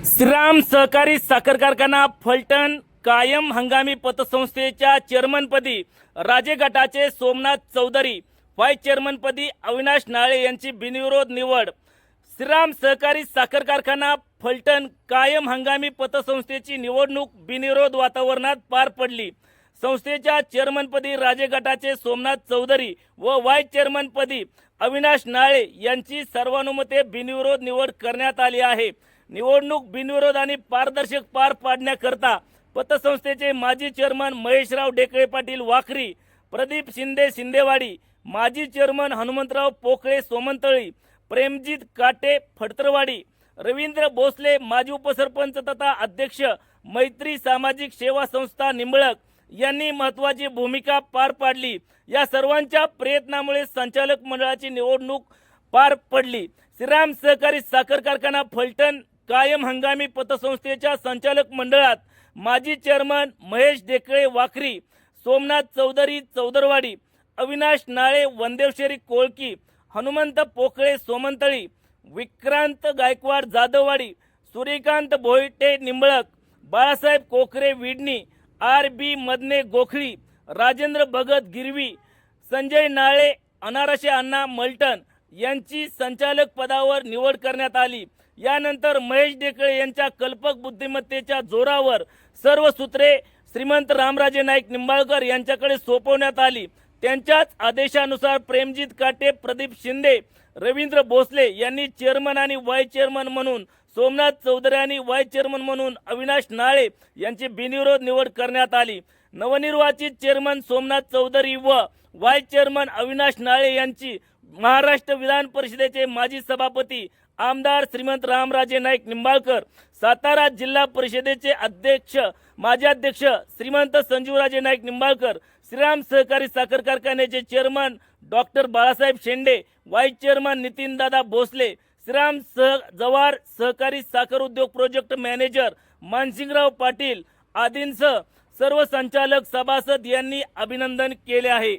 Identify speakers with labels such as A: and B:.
A: श्रीराम सहकारी साखर कारखाना फलटण कायम हंगामी पतसंस्थेच्या चेअरमनपदी राजे गटाचे सोमनाथ चौधरी व्हाईस चेअरमनपदी अविनाश नाळे यांची बिनविरोध निवड. श्रीराम सहकारी साखर कारखाना फलटण कायम हंगामी पतसंस्थेची निवडणूक बिनविरोध वातावरणात पार पडली. संस्थेच्या चेअरमनपदी राजे गटाचे सोमनाथ चौधरी व व्हाईस चेअरमनपदी अविनाश नाळे यांची सर्वानुमते बिनविरोध निवड करण्यात आली आहे. निवडणूक बिनविरोध आणि पारदर्शक पार पाडण्याकरता पतसंस्थेचे माजी चेअरमन महेशराव डेकळे पाटील वाखरी प्रदीप शिंदे शिंदेवाडी माजी चेअरमन हनुमंतराव पोकळे सोमंतळी प्रेमजीत काटे फडतरवाडी रवींद्र भोसले माजी उपसरपंच तथा अध्यक्ष मैत्री सामाजिक सेवा संस्था निंबळक यांनी महत्वाची भूमिका पार पाडली. या सर्वांच्या प्रयत्नामुळे संचालक मंडळाची निवडणूक पार पडली. श्रीराम सहकारी साखर कारखाना फलटण कायम हंगामी पतसंस्थेच्या संचालक मंडळात माजी chairman Mahesh Dekhale Vakhari Somnath Chaudhari Chaudharwadi Avinash Nale Vandevsheri Kolki Hanumant Pokale Somantali Vikrant Gaikwad Jadhavwadi Suryakant Bhoite Nimbalak Balasaheb Kokhare Vidani R B Madane Gokhali Rajendra Bhagat Girvi Sanjay Nale अनारसे अण्णा मल्टन यांची संचालक पदावर निवड करण्यात आली. यानंतर महेश डेकळे यांच्या कल्पक बुद्धिमत्तेच्या जोरावर सर्व सूत्रे श्रीमंत रामराजे नाईक निंबाळकर यांच्याकडे सोपवण्यात आली. त्यांच्याच आदेशानुसार प्रेमजीत काटे प्रदीप शिंदे रवींद्र भोसले यांनी चेअरमन आणि वाय चेअरमन म्हणून सोमनाथ चौधरी आणि वाय चेअरमन म्हणून अविनाश नाळे यांची बिनविरोध निवड करण्यात आली. नवनिर्वाचित चेअरमन सोमनाथ चौधरी व वाय चेअरमन अविनाश नाळे यांची महाराष्ट्र विधान परिषदेचे माजी सभापती आमदार श्रीमंत रामराजे नाईक निंबाळकर सातारा जिल्हा परिषदेचे अध्यक्ष माजी अध्यक्ष श्रीमंत संजीवराजे नाईक निंबाळकर श्रीराम सहकारी साखर कारखान्याचे chairman doctor Balasaheb Shende vice chairman Nitindada Bhosale Shriram सह जवार सहकारी साखर उद्योग प्रोजेक्ट मॅनेजर मानसिंगराव पाटील आदींसह सर्व संचालक सभासद यांनी अभिनंदन केले आहे.